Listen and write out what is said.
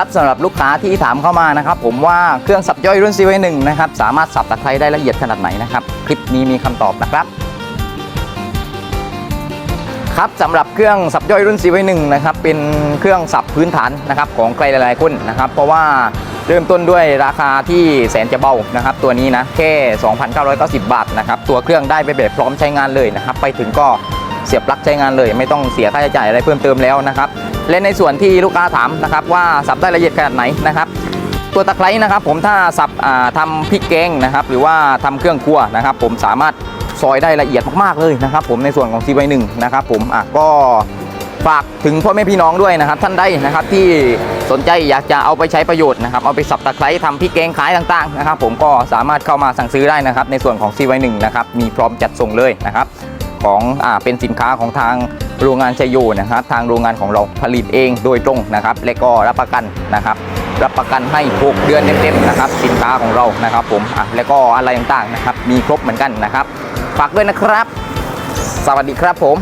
ครับสำหรับลูกค้าที่ถามเข้ามานะครับผมว่าเครื่องสับย่อยรุ่น CY1 นะครับสามารถสับตะไคร้ได้ละเอียดขนาดไหนนะครับคลิปนี้มีคำตอบนะครับครับสำหรับเครื่องสับย่อยรุ่น CY1 นะครับเป็นเครื่องสับพื้นฐานนะครับของใครหลายๆคนนะครับ เพราะว่าเริ่มต้นด้วยราคาที่แสนจะเบานะครับ ตัวนี้นะแค่ 2,990 บาทนะครับตัวเครื่องได้ไปแบบพร้อมใช้งานเลยนะครับ ไปถึงก็ เสียบปลั๊กใช้งานเลย ไม่ต้องเสียค่าใช้จ่ายอะไรเพิ่มเติมแล้วนะครับและในส่วนที่ลูกค้าถามนะครับว่าสับได้ละเอียดขนาดไหนนะครับตัวตะไคร้นะครับผมถ้าสับอ่าทำพริกแกงนะครับหรือว่าทำเครื่องครัวนะครับ ผมสามารถซอยได้ละเอียดมากๆเลยนะครับ ผมในส่วนของ c ี1นะครับผมอะก็ฝากถึงพ่อแม่พี่น้องด้วยนะครับ ท่านใดนะครับที่สนใจอยากจะเอาไปใช้ประโยชน์นะครับเอาไปสับตะไคร้ทำพริกแกงขายต่างๆนะครับ ผมก็สามารถเข้ามาสั่งซื้อได้นะครับ ในส่วนของ c ี1นะครับมีพร้อมจัดส่งเลยนะครับ ของอ่าเป็นสินค้าของทางโรงงานชัยโยนะครับ ทางโรงงานของเราผลิตเองโดยตรงนะครับ และก็รับประกันนะครับรับประกันให้ 6 เดือนเต็มๆนะครับ สินค้าของเรานะครับผมอะแล้วก็อะไรต่างๆนะครับ มีครบเหมือนกันนะครับ ฝากด้วยนะครับ สวัสดีครับผม